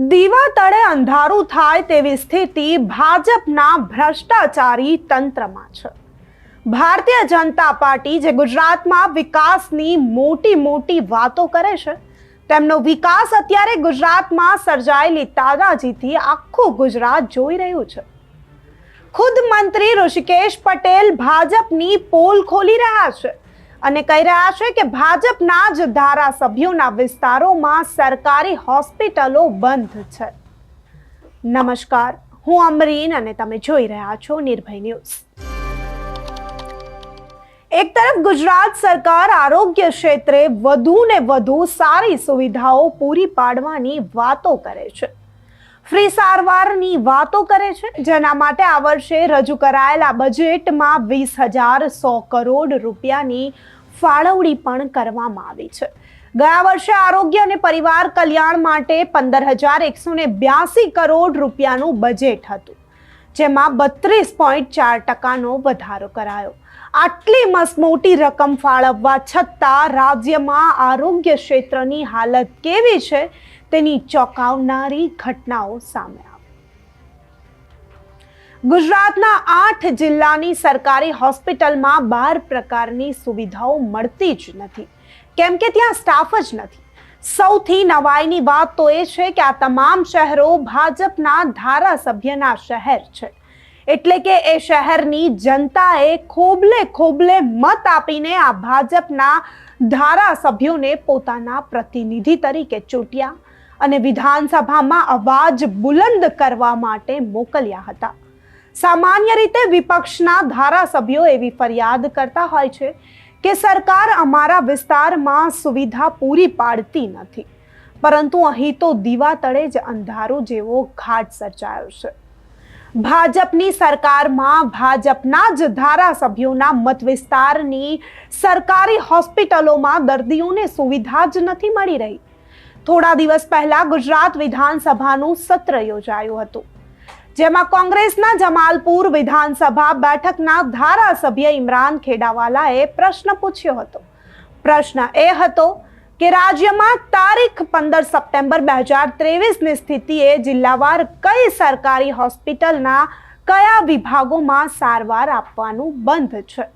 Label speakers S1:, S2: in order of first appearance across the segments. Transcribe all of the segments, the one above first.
S1: દીવા તળે અંધારું થાય તેવી સ્થિતિ ભાજપના ભ્રષ્ટાચારી તંત્રમાં છે. ભારતીય જનતા પાર્ટી જે ગુજરાતમાં વિકાસની મોટી મોટી વાતો કરે છે, તેમનો વિકાસ અત્યારે ગુજરાતમાં સર્જાયેલી તાદાજીથી આખું ગુજરાત જોઈ રહ્યું છે. ખુદ મંત્રી ઋષિકેશ પટેલ ભાજપની પોલ ખોલી રહ્યા છે. અને કહી રહ્યા છે કે ભાજપના જ ધારાસભ્યોના વિસ્તારોમાં સરકારી હોસ્પિટલો બંધ છે. નમસ્કાર, હું અમરીન અને તમે જોઈ રહ્યા છો નિર્ભય ન્યૂઝ. એક તરફ ગુજરાત સરકાર આરોગ્ય ક્ષેત્રે વધુ ને વધુ સારી સુવિધાઓ પૂરી પાડવાની વાતો કરે છે. ફ્રી સારવારની વાતો કરે છે, જેના માટે આ વર્ષે રજૂ કરાયેલા બજેટમાં વીસ હજાર સો કરોડ રૂપિયાની ફાળવણી પણ કરવામાં આવી છે. ગયા વર્ષે આરોગ્ય અને પરિવાર કલ્યાણ માટે પંદર હજાર એકસો ને બ્યાસી કરોડ રૂપિયાનું બજેટ હતું, જેમાં બત્રીસ પોઈન્ટ ચાર ટકાનો વધારો કરાયો. આટલી મસમોટી મોટી રકમ ફાળવવા છતાં રાજ્યમાં આરોગ્ય ક્ષેત્રની હાલત કેવી છે તેની ચોંકાવનારી ઘટનાઓ સામે ગુજરાતના આઠ જિલ્લાની સરકારી હોસ્પિટલમાં બાર પ્રકારની સુવિધાઓ મળતી જ નથી. કેમ કે ત્યાં સ્ટાફ જ નથી. સૌથી નવાઈની વાત તો એ છે કે આ તમામ શહેરો ભાજપના ધારાસભ્યના શહેર છે. એટલે કે એ શહેરની જનતાએ ખોબલે ખોબલે મત આપીને આ ભાજપના ધારાસભ્યોને પોતાના પ્રતિનિધિ તરીકે ચૂંટ્યા અને વિધાનસભામાં અવાજ બુલંદ કરવા માટે મોકલ્યા હતા. સામાન્ય રીતે વિપક્ષના ધારાસભ્યો એવી ફરિયાદ કરતા હોય છે કે સરકાર અમારા વિસ્તારમાં સુવિધા પૂરી પાડતી નથી. પરંતુ અહીં તો દીવા તળે જ અંધારો જેવો ઘાટ સર્જાયો છે. ભાજપની સરકારમાં ભાજપના જ ધારાસભ્યોના મત વિસ્તારની સરકારી હોસ્પિટલોમાં દર્દીઓને સુવિધા જ નથી મળી રહી. થોડા દિવસ પહેલા ગુજરાત વિધાનસભાનું સત્ર યોજાયું હતું. જેમાં કોંગ્રેસના જમાલપુર વિધાનસભા બેઠકના ધારાસભ્ય ઇમરાન ખેડાવાલાએ પ્રશ્ન પૂછ્યો હતો. પ્રશ્ન એ હતો કે રાજ્યમાં તારીખ પંદર સપ્ટેમ્બર બે હજાર ત્રેવીસની સ્થિતિએ જિલ્લાવાર કઈ સરકારી હોસ્પિટલના કયા વિભાગોમાં સારવાર આપવાનું બંધ છે?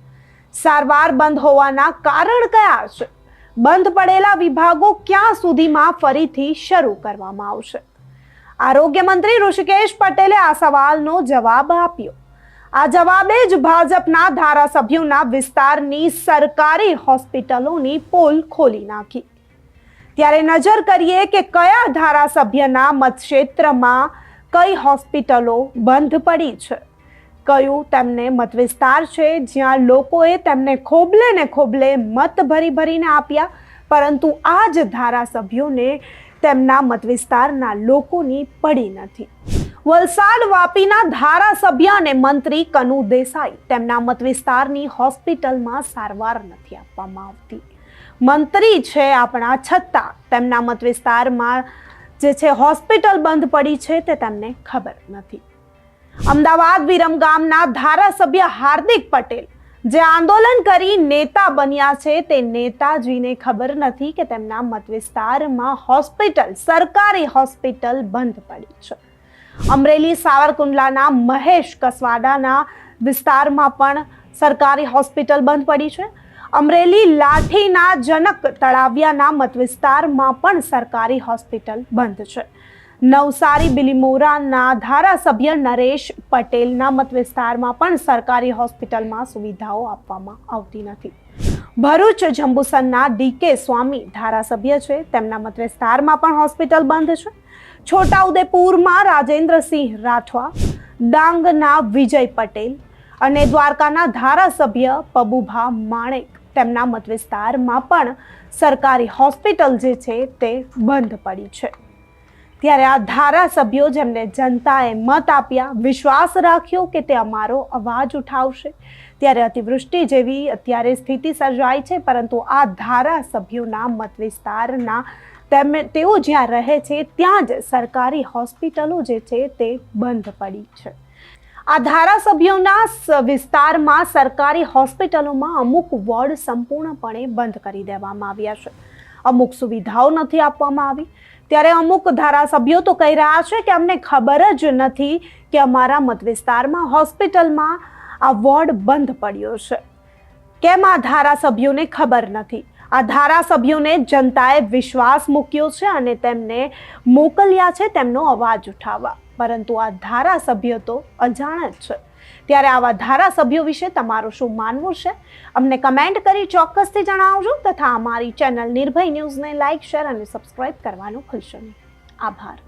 S1: સારવાર બંધ હોવાના કારણ કયા છે? બંધ પડેલા વિભાગો ક્યાં સુધીમાં ફરીથી શરૂ કરવામાં આવશે? આરોગ્ય મંત્રી ઋષિકેશ પટેલે આ સવાલનો જવાબ આપ્યો. આ જવાબે જ ભાજપના ધારાસભ્યોના વિસ્તારની સરકારી હોસ્પિટલોની પોલ ખોલી નાખી. ત્યારે નજર કરીએ કે કયા ધારાસભ્યના મતક્ષેત્રમાં કઈ હોસ્પિટલો બંધ પડી છે. કયું તેમને મત વિસ્તાર છે, જ્યાં લોકોએ તેમને ખોબલે ને ખોબલે મત ભરી ભરીને આપ્યા, પરંતુ આ જ ધારાસભ્યોને તેમના મત વિસ્તારના લોકોની પડી નથી. વલસાડ વાપીના ધારાસભ્ય અને મંત્રી કનુ દેસાઈ તેમના મત વિસ્તારની હોસ્પિટલમાં સારવાર નથી આપવામાં આવતી. મંત્રી છે આપણા છતાં તેમના મત વિસ્તારમાં જે છે હોસ્પિટલ બંધ પડી છે તે તેમને ખબર નથી. અમદાવાદ વિરમગામના ધારાસભ્ય હાર્દિક પટેલ જે આંદોલન કરી નેતા બન્યા છે, તે નેતાજીને ખબર નથી કે તેમના મત વિસ્તારમાં હોસ્પિટલ, સરકારી હોસ્પિટલ બંધ પડી છે. અમરેલી, સાવરકુંડલાના મહેશ કસવાડાના વિસ્તારમાં પણ સરકારી હોસ્પિટલ બંધ પડી છે. અમરેલી, લાઠીના જનક તળાવિયાના મત વિસ્તારમાં પણ સરકારી હોસ્પિટલ બંધ છે. નવસારી, બિલીમોરાના ધારાસભ્ય નરેશ પટેલના મત વિસ્તારમાં પણ સરકારી હોસ્પિટલમાં સુવિધાઓ આપવામાં આવતી નથી. ભરૂચ જંબુસરના ડીકે સ્વામી ધારાસભ્ય છે. તેમના મત વિસ્તારમાં પણ હોસ્પિટલ બંધ છે. છોટાઉદેપુરમાં રાજેન્દ્રસિંહ રાઠવા, ડાંગના વિજય પટેલ અને દ્વારકાના ધારાસભ્ય પબુભા માણેક તેમના મત વિસ્તારમાં પણ સરકારી હોસ્પિટલ જે છે તે બંધ પડી છે. ત્યારે આ ધારાસભ્યો જેમને જનતાએ મત આપ્યા, વિશ્વાસ રાખ્યો કે તે અમારો અવાજ ઉઠાવશે. ત્યારે અતિવૃષ્ટિ જેવી અત્યારે સ્થિતિ સર્જાઈ છે, પરંતુ આ ધારાસભ્યોના મત વિસ્તારના તેમ, તેઓ જ્યાં રહે છે, ત્યાં જ સરકારી હોસ્પિટલો જે છે તે બંધ પડી છે. આ ધારાસભ્યોના વિસ્તારમાં સરકારી હોસ્પિટલોમાં અમુક વોર્ડ સંપૂર્ણપણે બંધ કરી દેવામાં આવ્યા છે. અમુક સુવિધાઓ નથી આપવામાં આવી. ત્યારે અમુક ધારાસભ્યો તો કહી રહ્યા છે કે અમને ખબર જ નથી કે અમારા મત વિસ્તારમાં હોસ્પિટલમાં આ વોર્ડ બંધ પડ્યો છે. કેમ આ ધારાસભ્યોને ખબર નથી? આ ધારાસભ્યોને જનતાએ વિશ્વાસ મૂક્યો છે અને તેમને મોકલ્યા છે તેમનો અવાજ ઉઠાવવા. પરંતુ આ ધારાસભ્યો તો અજાણ જ છે. ત્યારે આવા ધારાસભ્યો વિશે તમારું શું માનવું છે? અમને કમેન્ટ કરી ચોક્કસથી જણાવજો તથા અમારી ચેનલ નિર્ભય ન્યૂઝને લાઇક, શેર અને સબસ્ક્રાઇબ કરવાનું ભૂલશો નહીં. આભાર.